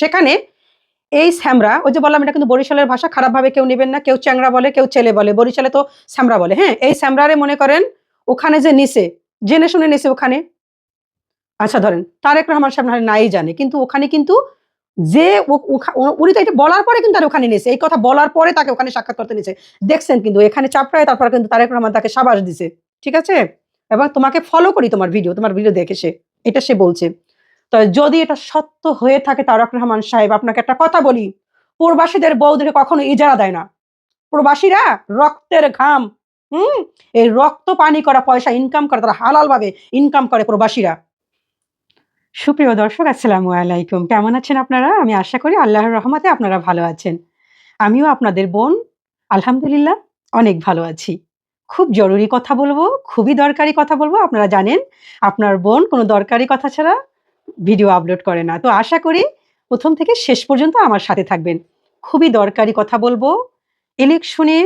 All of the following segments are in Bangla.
সেখানে এই স্যামরা, ওই যে বললাম এটা কিন্তু বরিশালের ভাষা, খারাপভাবে কেউ নেবেন না, কেউ চ্যাংরা বলে, কেউ ছেলে বলে, বরিশালে তো স্যামরা বলে হ্যাঁ? এই স্যামরারে মনে করেন ওখানে যে নিচে, জেনে শুনে নিছে ওখানে? আচ্ছা ধরেন, তারেক রহমান সাহেব নাই জানে, কিন্তু ওখানে কিন্তু যে উনি তো এটা বলার পরে কিন্তু আর ওখানে নিয়েছে এই কথা বলার পরে তাকে ওখানে সাক্ষাৎ করতে নিয়েছে দেখছেন কিন্তু, এখানে চাপড়ায় তারপর কিন্তু তারেক রহমান তাকে সাবাস দিছে, ঠিক আছে? এবং তোমাকে ফলো করি তোমার ভিডিও তোমার ভিডিও দেখে সে, এটা সে বলছে। তো যদি এটা সত্য হয়ে থাকে তারক রহমান সাহেব, আপনাকে একটা কথা বলি। প্রবাসীদের বউদের কখনো ইজারা দেয় না। প্রবাসীরা রক্তের ঘাম, হুম? এই রক্ত পানি করা পয়সা ইনকাম করে, তারা হালাল ভাবে ইনকাম করে প্রবাসীরা। সুপ্রিয় দর্শক, আসসালামু আলাইকুম। কেমন আছেন আপনারা? আমি আশা করি আল্লাহর রহমতে আপনারা ভালো আছেন। আমিও আপনাদের বোন, আলহামদুলিল্লাহ, অনেক ভালো আছি। খুব জরুরি কথা বলব, খুবই দরকারি কথা বলব, আপনারা জানেন। আপনার বোন কোনো দরকারি কথা ছাড়া ভিডিও আপলোড করে না। তো আশা করি প্রথম থেকে শেষ পর্যন্ত আমার সাথে থাকবেন। খুবই দরকারি কথা বলব। ইলেকশনে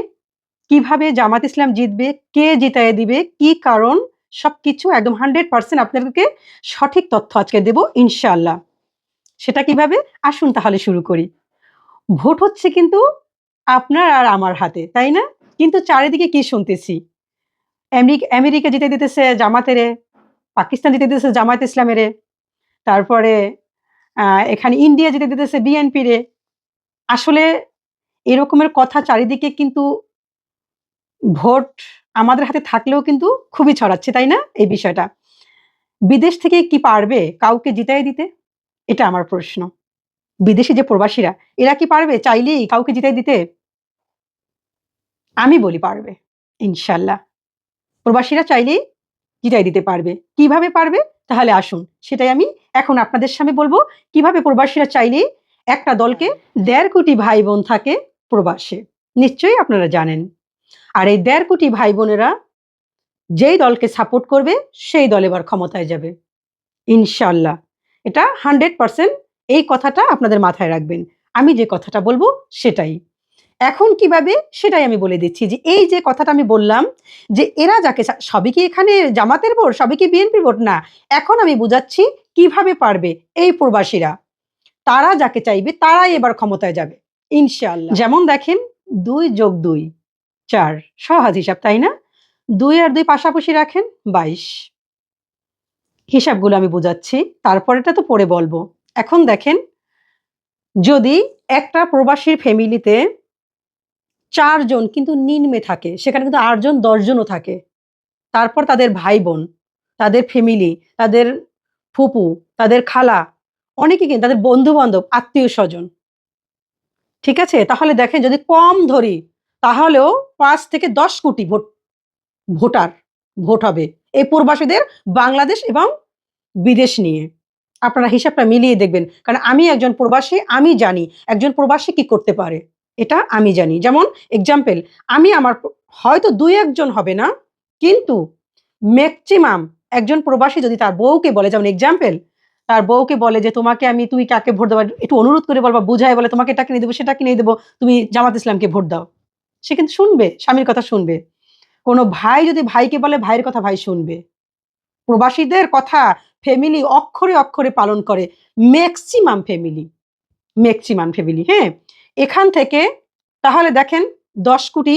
কীভাবে জামাত ইসলাম জিতবে, কে জিতায় দিবে, কি কারণ, সবকিছু একদম হান্ড্রেড পার্সেন্ট আপনাদেরকে সঠিক তথ্য আজকে দেব, ইনশাআল্লাহ। সেটা কীভাবে? আসুন তাহলে শুরু করি। ভোট হচ্ছে কিন্তু আপনার আর আমার হাতে, তাই না? কিন্তু চারিদিকে কি শুনতেছি? আমেরিকা আমেরিকা জিতে দিতেছে জামাতেরে, পাকিস্তান জিতে দিতেছে জামাত ইসলামেরে। তারপরে এখানে ইন্ডিয়া জিতে দিতেছে বিএনপি রে, আসলে এরকমের কথা চারিদিকে কিন্তু ভোট আমাদের হাতে থাকলেও কিন্তু খুবই ছড়াচ্ছে, তাই না? এই বিষয়টা। বিদেশ থেকে কি পারবে কাউকে জিতাই দিতে? এটা আমার প্রশ্ন। বিদেশি যে প্রবাসীরা, এরা কি পারবে? চাইলেই কাউকে জিতাই দিতে? আমি বলি পারবে, ইনশাল্লাহ। প্রবাসীরা চাইলেই জিতাই দিতে পারবে। কীভাবে পারবে? তাহলে আসুন, সেটাই আমি এখন আপনাদের সামনে বলব। কীভাবে প্রবাসীরা চাইলেই একটা দলকে দেড় কোটি ভাই বোন থাকে প্রবাসে? নিশ্চয়ই আপনারা জানেন। আর এই দেড় কোটি ভাই বোনেরা যেই দলকে সাপোর্ট করবে, সেই দল এবার ক্ষমতায় যাবে। ইনশাল্লাহ এটা হান্ড্রেড পার্সেন্ট এই কথাটা আপনাদের মাথায় রাখবেন। আমি যে কথাটা বলব, সেটাই। এখন কীভাবে? সেটাই আমি বলে দিচ্ছি যে এই যে কথাটা আমি বললাম যে এরা যাকে সবই কি এখানে জামাতের ভোট? সবই কি বিএনপির ভোট? না। এখন আমি বুঝাচ্ছি কীভাবে পারবে এই প্রবাসীরা। তারা যাকে চাইবে তারাই এবার ক্ষমতায় যাবে। ইনশাআল্লাহ। যেমন দেখেন দুই যোগ দুই, চার। সহজ হিসাব, তাই না? দুই আর দুই পাশাপাশি রাখেন বাইশ। হিসাবগুলো আমি বোঝাচ্ছি তারপরেটা তো পরে বলব। এখন দেখেন যদি একটা প্রবাসীর ফ্যামিলিতে চারজন কিন্তু নিম্নে থাকে, সেখানে কিন্তু আটজন, দশজনও থাকে। তারপর তাদের ভাই বোন তাদের ফ্যামিলি তাদের ফুপু, তাদের খালা, অনেকে কিন্তু তাদের বন্ধু বান্ধব আত্মীয় স্বজন। ঠিক আছে? তাহলে দেখেন যদি কম ধরি, তাহলেও পাঁচ থেকে দশ কোটি ভোট, ভোটার ভোট হবে এই প্রবাসীদের বাংলাদেশ এবং বিদেশ নিয়ে। আপনারা হিসাবটা মিলিয়ে দেখবেন। কারণ আমি একজন প্রবাসী, আমি জানি একজন প্রবাসী কি করতে পারে। এটা আমি জানি। যেমন এক্সাম্পল আমি আমার হয়তো দুই একজন হবে না, কিন্তু ম্যাক্সিমাম একজন প্রবাসী যদি তার বউকে বলে, যেমন এক্সাম্পল তার বউকে বলে যে, তোমাকে আমি তুই কাকে ভোট দেবো একটু অনুরোধ করে বলবা, বুঝায় বলে, তোমাকে এটা কিনে দেবো, সেটা কিনে দেবো, তুমি জামাত ইসলামকে ভোট দাও। সে কিন্তু শুনবে, স্বামীর কথা শুনবে। কোনো ভাই যদি ভাইকে বলে, ভাইয়ের কথা ভাই শুনবে। প্রবাসীদের কথা ফ্যামিলি অক্ষরে অক্ষরে পালন করে ম্যাক্সিমাম ফ্যামিলি ম্যাক্সিমাম ফ্যামিলি হ্যাঁ? এখান থেকে তাহলে দেখেন দশ কোটি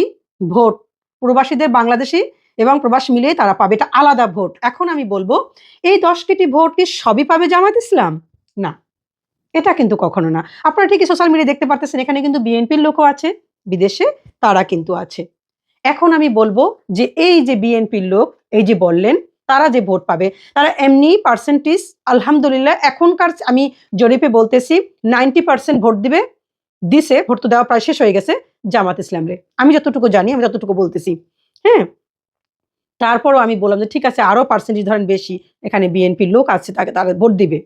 ভোট। প্রবাসীদের বাংলাদেশি এবং প্রবাস মিলিয়ে তারা পাবে। এটা আলাদা ভোট। এখন আমি বলব, এই দশ কোটি ভোট কি সবই পাবে জামাত ইসলাম? না। এটা কিন্তু কখনো না। আপনারা ঠিকই সোশ্যাল মিডিয়া দেখতে পারতেছেন, এখানে কিন্তু বিএনপির লোকও আছে, বিদেশে তারা কিন্তু আছে। এখন আমি বলব যে এই যে বিএনপির লোক, এই যে বললেন, তারা যে ভোট পাবে, তারা এমনি পার্সেন্টেজ আলহামদুলিল্লাহ, এখনকার আমি জরিপে বলতেছি নাইনটি পার্সেন্ট ভোট দিবে দিছে ভোট তো দেওয়া প্রায় শেষ হয়ে গেছে জামাত ইসলামরে। আমি যতটুকু জানি, আমি যতটুকু বলতেছি হ্যাঁ? তারপরও আমি বললাম যে, ঠিক আছে আরও পার্সেন্টেজ ধরেন বেশি, এখানে বিএনপির লোক আছে, তাকে তারা ভোট দিবে।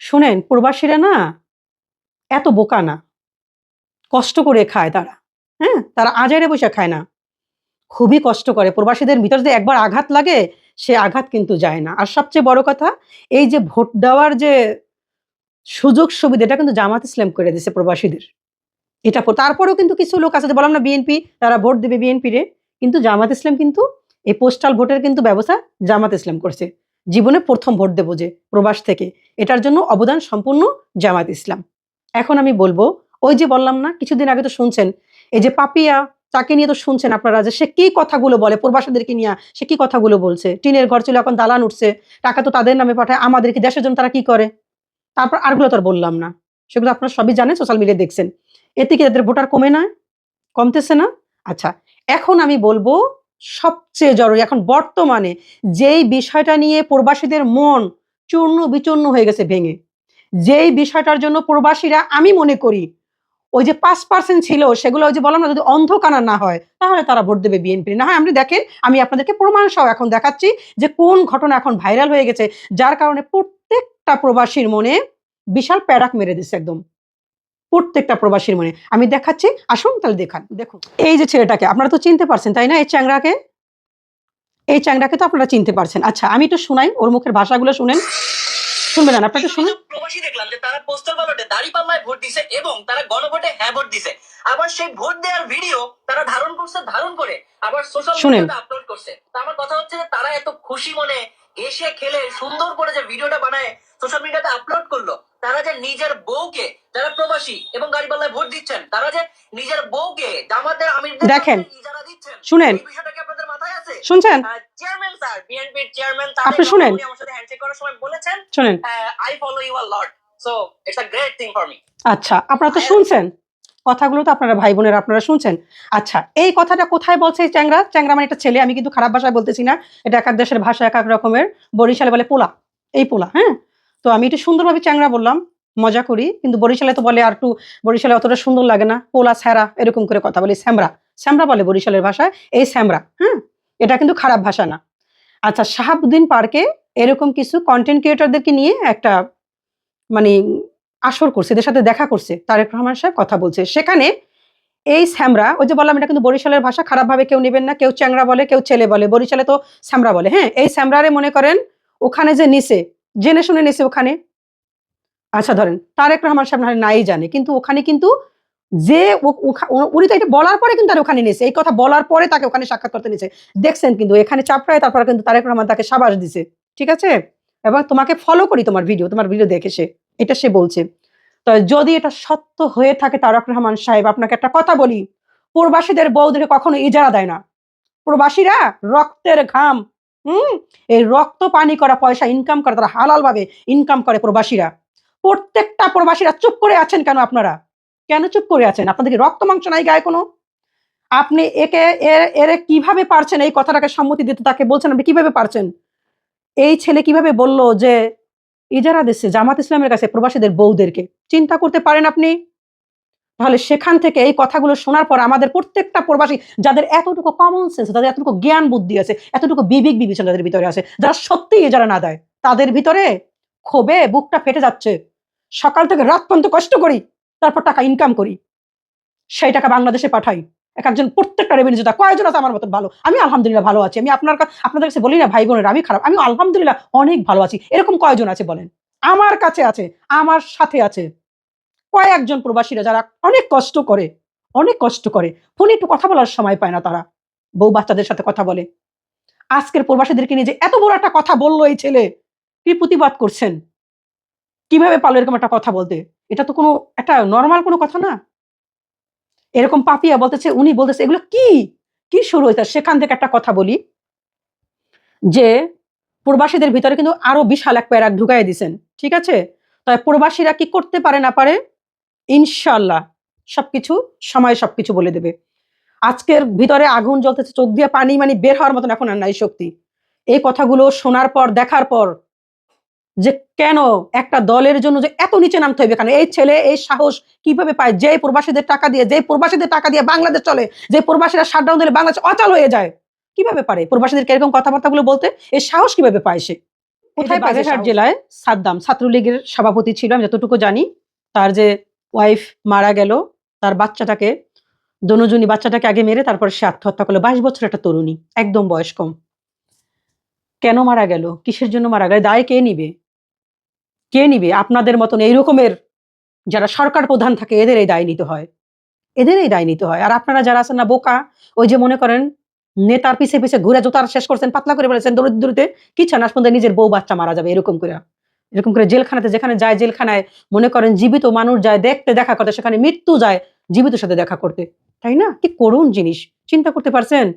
শোনেন, প্রবাসীরা না এত বোকা না। কষ্ট করে খায় তারা হ্যাঁ? তারা আজারে বসে খায় না। খুবই কষ্ট করে। প্রবাসীদের ভিতর যে একবার আঘাত লাগে, সে আঘাত কিন্তু যায় না। আর সবচেয়ে বড় কথা, এই যে ভোট দেওয়ার যে সুযোগ সুবিধা এটা কিন্তু জামাত ইসলাম করে দিছে প্রবাসীদের। এটা তারপরেও কিন্তু কিছু লোক আছে যে বললাম না বিএনপি তারা ভোট দেবে বিএনপি রে। কিন্তু জামাত ইসলাম কিন্তু এই পোস্টাল ভোটের কিন্তু ব্যবস্থা জামাত ইসলাম করছে। জীবনে প্রথম ভোট দেবো যে প্রবাস থেকে। এটার জন্য অবদান সম্পূর্ণ জামায়াত ইসলাম। এখন আমি বলব, ওই যে বললাম না, কিছুদিন আগে তো শুনছেন, এই যে পাপিয়া, তাকে নিয়ে তো শুনছেন আপনারা যে সে কি কথাগুলো বলে প্রবাসীদেরকে নিয়ে, সে কি কথাগুলো বলছে? টিনের ঘর ছিল, এখন দালান উঠছে, টাকা তো তাদের নামে পাঠায়, আমাদেরকে দেশের জন্য তারা কি করে? তারপর আরগুলো তো আর বললাম না। সেগুলো আপনারা সবই জানেন সোশ্যাল মিডিয়ায় দেখছেন। এতে কি তাদের ভোটার কমে না, কমতেছে না। আচ্ছা এখন আমি বলব সবচেয়ে জরুরি, এখন বর্তমানে যেই বিষয়টা নিয়ে প্রবাসীদের মন চূর্ণ বিচূর্ণ হয়ে গেছে, ভেঙে, যেই বিষয়টার জন্য প্রবাসীরা আমি মনে করি ওই যে পাঁচ পার্সেন্ট ছিল, সেগুলো ওই যে বললাম না, যদি অন্ধকানা না হয়, তাহলে তারা ভোট দেবে বিএনপি না হয় আপনি দেখেন, আমি আপনাদেরকে প্রমাণ সহ এখন দেখাচ্ছি যে কোন ঘটনা এখন ভাইরাল হয়ে গেছে, যার কারণে প্রত্যেকটা প্রবাসীর মনে বিশাল প্যারাক মেরে দিচ্ছে একদম। প্রত্যেকটা প্রবাসীর মনে। আমি দেখাচ্ছি আসুন তাহলে দেখান দেখুন। এই যে ছেলেটাকে আপনারা তো চিনতে পারছেন তাই না? এই চ্যাংরাকে এই চ্যাংরাকে তো আপনারা চিনতে পারছেন। আচ্ছা আমি একটু শোনাই ওর মুখের ভাষাগুলো শুনেন। শুনবেন না আপনাকে শুনুন প্রবাসী দেখলাম যে তারা পোস্টাল ব্যালটে দাঁড়িপাল্লায় ভোট দিছে এবং তারা গণভোটে হ্যাঁ ভোট দিছে। আবার সেই ভোট দেওয়ার ভিডিও তারা ধারণ করছে ধারণ করে আবার সোশ্যাল। মিডিয়াতে আপলোড করছে। তো আমার কথা হচ্ছে যে তারা এত খুশি মনে এসে খেলে সুন্দর করে যে ভিডিওটা বানায় সোশ্যাল মিডিয়াতে আপলোড করল তারা যে নিজের বউকে যারা প্রবাসী এবং গাড়িপাল্লায় ভোট দিচ্ছেন তারা যে নিজের বউকে জামাতের আমিরদের দেখেন। শুনেন। এই আপনাদের মাথায় আছে? শুনছেন? চেয়ারম্যান স্যার বিএনপির চেয়ারম্যান আপনি শুনেন। আমার সাথে হ্যান্ডশেক করার সময় বলেছেন শুনেন। I follow you a lot so it's a great thing for me আচ্ছা আপনারা তো শুনছেন। কথাগুলো তো আপনারা ভাই বোনেরা আপনারা শুনছেন। আচ্ছা এই কথাটা কোথায় বলছে চ্যাংরা? চ্যাংরা মানে একটা ছেলে, আমি কিন্তু খারাপ ভাষায় বলতেছি না। এটা এক এক দেশের ভাষা, এক এক রকমের। বরিশালে বলে পোলা। এই পোলা হ্যাঁ? তো আমি একটু সুন্দরভাবে চ্যাংরা বললাম, মজা করি, কিন্তু বরিশালে তো বলে আর একটু, বরিশালে অতটা সুন্দর লাগে না। পোলা স্যারা এরকম করে কথা বলি। স্যামরা স্যামরা বলে বরিশালের ভাষায়। এই স্যামরা হ্যাঁ? এটা কিন্তু খারাপ ভাষা না। আচ্ছা শাহাবুদ্দিন পার্কে এরকম কিছু কন্টেন্ট ক্রিয়েটরদেরকে নিয়ে একটা মানে আসর করছে, এদের সাথে দেখা করছে। তারেক রহমান সাহেব কথা বলছে। সেখানে এই স্যামরা, ওই যে বললাম এটা কিন্তু বরিশালের ভাষা, খারাপভাবে কেউ নেবেন না, কেউ চ্যাংরা বলে, কেউ ছেলে বলে, বরিশালে তো স্যামরা বলে। হ্যাঁ এই স্যামরারে মনে করেন ওখানে যে নিছে জেনে শুনে নিছে ওখানে। আচ্ছা ধরেন, তারেক রহমান সাহেব নাই জানে, কিন্তু ওখানে কিন্তু যে উনি তো এটা বলার পরে কিন্তু আর ওখানে নিয়েছে এই কথা বলার পরে তাকে ওখানে সাক্ষাৎ করতে নিয়েছে দেখছেন কিন্তু, এখানে চাপড়ায় তারপর কিন্তু তারেক রহমান তাকে সাবাস দিছে। ঠিক আছে? এবং তোমাকে ফলো করি তোমার ভিডিও তোমার ভিডিও দেখে সে। এটা সে বলছে। তো যদি এটা সত্য হয়ে থাকে তারক রহমান সাহেব, আপনাকে একটা কথা বলি। প্রবাসীদের বউদের কখনো ইজারা দেয় না। প্রবাসীরা রক্তের ঘাম, হুম? এই রক্ত পানি করা পয়সা ইনকাম করে, তারা হালাল ভাবে ইনকাম করে প্রবাসীরা। প্রত্যেকটা প্রবাসীরা চুপ করে আছেন কেন আপনারা? কেন চুপ করে আছেন? আপনাদের রক্ত মাংস নাই গায়ে কোনো? আপনি একে এরে কীভাবে পারছেন? এই কথাটাকে সম্মতি দিতে তাকে বলছেন আপনি কীভাবে পারছেন? এই ছেলে কীভাবে বলল যে ইজারা দিচ্ছে জামাত ইসলামের কাছে প্রবাসীদের বউদেরকে। চিন্তা করতে পারেন আপনি? তাহলে সেখান থেকে এই কথাগুলো শোনার পর আমাদের প্রত্যেকটা প্রবাসী যাদের এতটুকু কমন সেন্স তাদের এতটুকু জ্ঞান বুদ্ধি আছে, এতটুকু বিবেক বিবেচনা যাদের ভিতরে আছে, যারা সত্যি ইজারা না দেয়, তাদের ভিতরে ক্ষোভে বুকটা ফেটে যাচ্ছে। সকাল থেকে রাত পর্যন্ত কষ্ট করি, তারপর টাকা ইনকাম করি। সেই টাকা বাংলাদেশে পাঠাই। এক একজন প্রত্যেকটা রেভিনিউ যোদ্ধা কয়জন আছে আমার মতন ভালো। আমি আলহামদুলিল্লাহ ভালো আছি। আমি আপনার আপনাদের কাছে বলি না, ভাই বোনের, আমি খারাপ। আমি আলহামদুলিল্লাহ অনেক ভালো আছি। এরকম কয়জন আছে বলেন? আমার কাছে আছে, আমার সাথে আছে কয়েকজন প্রবাসীরা যারা অনেক কষ্ট করে, অনেক কষ্ট করে। ফোনে একটু কথা বলার সময় পায় না তারা। বউ বাচ্চাদের সাথে কথা বলে। আজকের প্রবাসীদেরকে নিয়ে যে এত বড় একটা কথা বলল এই ছেলে, কি প্রতিবাদ করছেন? কীভাবে পারল এরকম একটা কথা বলতে? এটা তো কোনো, একটা নর্মাল কোনো কথা না। এরকম পাপিয়া বলতেছে, উনি বলতেছে, এগুলো কি? কি শুরু হয়েছে? সেখান থেকে একটা কথা বলি, যে প্রবাসীদের ভিতরে কিন্তু আরও বিশাল এক প্যারাক ঢুকাই দিছেন, ঠিক আছে? তবে প্রবাসীরা কি করতে পারে না পারে? ইনশাল্লাহ সবকিছু, সময় সবকিছু বলে দেবে। আজকের ভিতরে আগুন জ্বলতেছে, চোখ দিয়ে পানি মানে বের হওয়ার মতন এখন আর নাই শক্তি। এই কথাগুলো শোনার পর, দেখার পর যে কেন একটা দলের জন্য যে এত নিচে নামতে হবে কেন? এই ছেলে এই সাহস কীভাবে পায়? যে প্রবাসীদের টাকা দিয়ে যে প্রবাসীদের টাকা দিয়ে বাংলাদেশ চলে যে প্রবাসীরা শাটডাউন দিলে বাংলাদেশ অচল হয়ে যায় কীভাবে পারে? প্রবাসীদের এরকম কথাবার্তাগুলো বলতে এই সাহস কীভাবে পায় সে? কোথায় বাগেরহাট জেলায়? সাদ্দাম ছাত্রলীগের সভাপতি ছিল আমি যতটুকু জানি। তার যে ওয়াইফ মারা গেল তার বাচ্চাটাকে দনুজনী বাচ্চাটাকে আগে মেরে তারপর সে আত্মহত্যা করল। বাইশ বছর একটা তরুণী একদম বয়স কম কেন মারা গেল? কিসের জন্য মারা গেল? দায় কে নিবে? কে নিবে? আপনাদের মতন এই রকমের যারা সরকার প্রধান থাকে এদের এই দায় নিতে হয়। এদের এই দায় নিতে হয়। আর আপনারা যারা আছেন না, বোকা, ওই যে মনে করেন, নেতার পিছে পিছে ঘুরে জোতার শেষ করছেন, পাতলা করে বলেছেন দৌড়িতে, কি চান? আজ পর্যন্ত নিজের বউ বাচ্চা মারা যাবে এরকম করে। এরকম করে জেলখানাতে, যেখানে যায় জেলখানায়, মনে করেন জীবিত মানুষ যায় দেখতে দেখা করতে, সেখানে মৃত্যু যায় জীবিত সাথে দেখা করতে। তাই না? কি করুণ জিনিস। চিন্তা করতে পারছেন?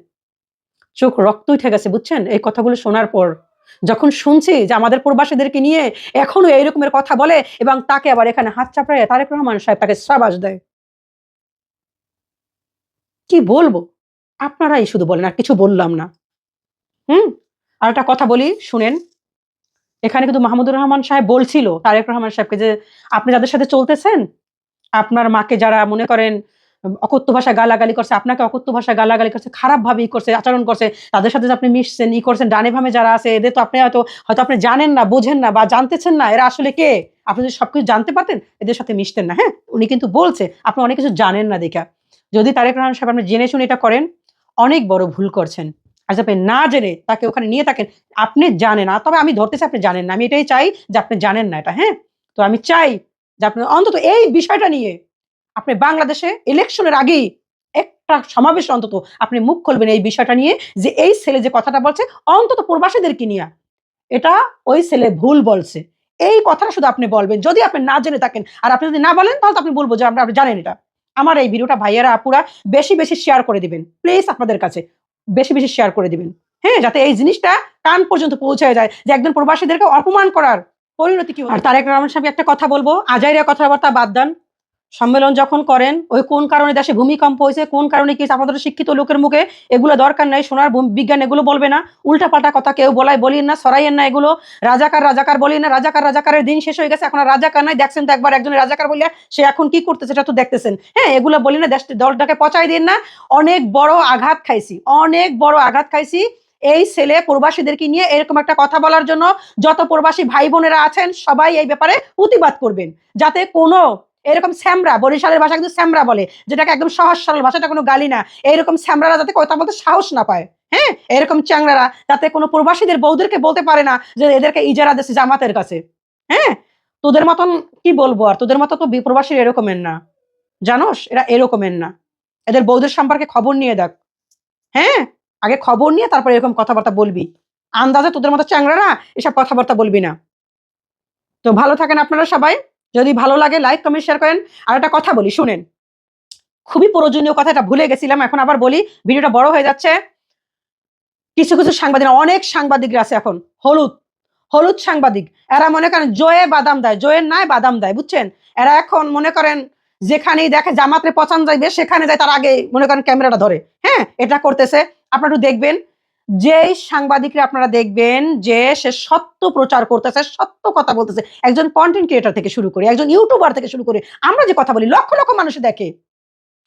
চোখ রক্ত উঠে গেছে, বুঝছেন? এই কথাগুলো শোনার পর যখন শুনছি যে আমাদের প্রবাসীদেরকে নিয়ে এখনও এইরকমের কথা বলে এবং তাকে আবার এখানে হাত চাপড়ায়, তারেক রহমান সাহেব তাকে সাবাস দেয়। কি বলব? আপনারাই শুধু বলেন, আর কিছু বললাম না। হুম? আর একটা কথা বলি, শুনেন। এখানে কিন্তু মাহমুদুর রহমান সাহেব বলছিল, তারেক রহমান সাহেবকে যে, আপনি যাদের সাথে চলতেছেন, আপনার মাকে যারা মনে করেন অকথ্য ভাষা গালাগালি করছে, আপনাকে অকথ্য ভাষা গালাগালি করছে খারাপ ভাবে ই করছে, আচরণ করছে, তাদের সাথে আপনি মিশছেন, ই করছেন, ডানে ভামে যারা আছে, এদের তো আপনি হয়তো হয়তো আপনি জানেন না, বোঝেন না বা জানতেছেন না, এরা আসলে কে? আপনি যদি সবকিছু জানতে পারতেন, এদের সাথে মিশতেন না হ্যাঁ? উনি কিন্তু বলছে, আপনি অনেক কিছু জানেন না দেখা। যদি তারেক রহমান সাহেব আপনি জেনে শুনে এটা করেন, অনেক বড় ভুল করছেন। আর আপনি না জেনে তাকে ওখানে নিয়ে থাকেন, আপনি জানেন না, তবে আমি ধরতেছি আপনি জানেন না, আমি এটাই চাই যে আপনি জানেন না এটা হ্যাঁ? তো আমি চাই যে আপনি অন্তত এই বিষয়টা নিয়ে আপনি বাংলাদেশে ইলেকশনের আগেই একটা সমাবেশ অন্তত আপনি মুখ খুলবেন এই বিষয়টা নিয়ে যে এই ছেলে যে কথাটা বলছে, অন্তত প্রবাসীদেরকে নিয়ে। এটা ওই ছেলে ভুল বলছে। এই কথাটা শুধু আপনি বলবেন। যদি আপনি না জেনে থাকেন, আর আপনি যদি না বলেন, তাহলে তো আপনি বলব যে আপনি জানেন এটা। আমার এই ভিডিওটা ভাইয়ারা, আপুরা বেশি বেশি শেয়ার করে দিবেন। প্লিজ আপনাদের কাছে বেশি বেশি শেয়ার করে দিবেন। হ্যাঁ যাতে এই জিনিসটা কান পর্যন্ত পৌঁছে যায় যে একজন প্রবাসীদেরকে অপমান করার পরিণতি কি আর তারেক রহমান সাহেব একটা কথা বলব, আজাইরা কথাবার্তা বাদ দেন। সম্মেলন যখন করেন, ওই কোন কারণে দেশে ভূমিকম্প হয়েছে, কোন কারণে কি আমাদের শিক্ষিত লোকের মুখে এগুলো দরকার নাই শোনার বিজ্ঞান এগুলো বলবে না। উল্টাপাল্টা কথা কেউ বলাই বলিন না সরাইয়েন না এগুলো। রাজাকার রাজাকার বলি না, রাজাকার, রাজাকারের দিন শেষ হয়ে গেছে, এখন রাজাকার নাই। দেখছেন তো একবার একজন রাজাকার বললে, সে এখন কি করতেছে সেটা তো দেখতেছেন। হ্যাঁ এগুলো বলি না দেশ দলটাকে পচাই দিন না। অনেক বড় আঘাত খাইছি, অনেক বড় আঘাত খাইছি এই ছেলে প্রবাসীদেরকে নিয়ে এরকম একটা কথা বলার জন্য। যত প্রবাসী ভাই বোনেরা আছেন, সবাই এই ব্যাপারে প্রতিবাদ করবেন। যাতে কোনো এরকম স্যামরা, বরিশালের ভাষা কিন্তু স্যামরা বলে, যেটাকে একদম সহজ সরল ভাষাটা কোনো গালি না। এরকম স্যামরারা যাতে কথা বলতে সাহস না পায় হ্যাঁ? এরকম চ্যাংরারা যাতে কোনো প্রবাসীদের বৌদেরকে বলতে পারে না যে এদেরকে ইজারা দিচ্ছে জামাতের কাছে হ্যাঁ? তোদের মতন কি বলব আর? তোদের মতো তো প্রবাসীর এরকমের না। জানোস? এরা এরকমের না। এদের বৌদের সম্পর্কে খবর নিয়ে দেখ হ্যাঁ? আগে খবর নিয়ে তারপর এরকম কথাবার্তা বলবি। আন্দাজে তোদের মতো চ্যাংরারা এসব কথাবার্তা বলবি না। তো ভালো থাকেন আপনারা সবাই। যদি ভালো লাগে লাইক কমেন্ট শেয়ার করেন। আর একটা কথা বলি, শুনেন। খুবই প্রয়োজনীয় কথা, এটা ভুলে গেছিলাম, এখন আবার বলি, ভিডিওটা বড় হয়ে যাচ্ছে। কিছু কিছু সাংবাদিক, অনেক সাংবাদিকরা আছে এখন, হলুদ হলুদ সাংবাদিক। এরা মনে করেন জয়ে বাদাম দেয়, জয়ের নাই বাদাম দেয়, বুঝছেন? এরা এখন মনে করেন যেখানেই দেখে, জামাতে পছন্দ যাইবে, সেখানে যায়, তার আগে মনে করেন ক্যামেরাটা ধরে। হ্যাঁ এটা করতেছে। আপনারা একটু দেখবেন যেই সাংবাদিকরা আপনারা দেখবেন যে সে সত্য প্রচার করতেছে, সত্য কথা বলতেছে। একজন কন্টেন্ট ক্রিয়েটর থেকে শুরু করে, একজন ইউটিউবার থেকে শুরু করে, আমরা যে কথা বলি, লক্ষ লক্ষ মানুষ দেখে।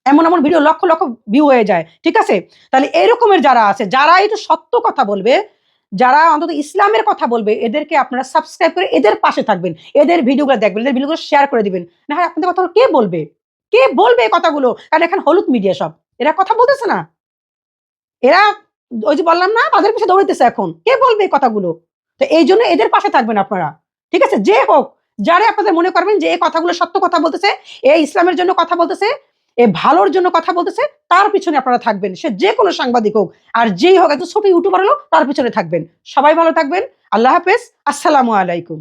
এমন এমন ভিডিও লক্ষ লক্ষ ভিউ হয়ে যায়, ঠিক আছে? তাহলে এরকমের যারা আছে, যারা একটু সত্য কথা বলবে, যারা অন্তত ইসলামের কথা বলবে, এদেরকে আপনারা সাবস্ক্রাইব করে এদের পাশে থাকবেন। এদের ভিডিওগুলো দেখবেন, এদের ভিডিওগুলো শেয়ার করে দিবেন। না হয় আপনাদের কথা কে বলবে? কে বলবে এই কথাগুলো? কারণ এখন হলুদ মিডিয়া সব। এরা কথা বলতেছে না। এরা ওই যে বললাম না তাদের পিছনে দৌড়াইতেছে এখন। কে বলবে এই কথাগুলো? তো এই জন্য এদের পাশে থাকবেন আপনারা। ঠিক আছে? যে হোক, যারা আপনাদের মনে করবেন যে এই কথাগুলো সত্য কথা বলতেছে, এ ইসলামের জন্য কথা বলতেছে, এ ভালোর জন্য কথা বলতেছে, তার পিছনে আপনারা থাকবেন। সে যে কোনো সাংবাদিক হোক, আর যেই হোক, একজন ছোট ইউটিউবার হলো তার পিছনে থাকবেন। সবাই ভালো থাকবেন। আল্লাহ হাফেজ। আসসালামু আলাইকুম।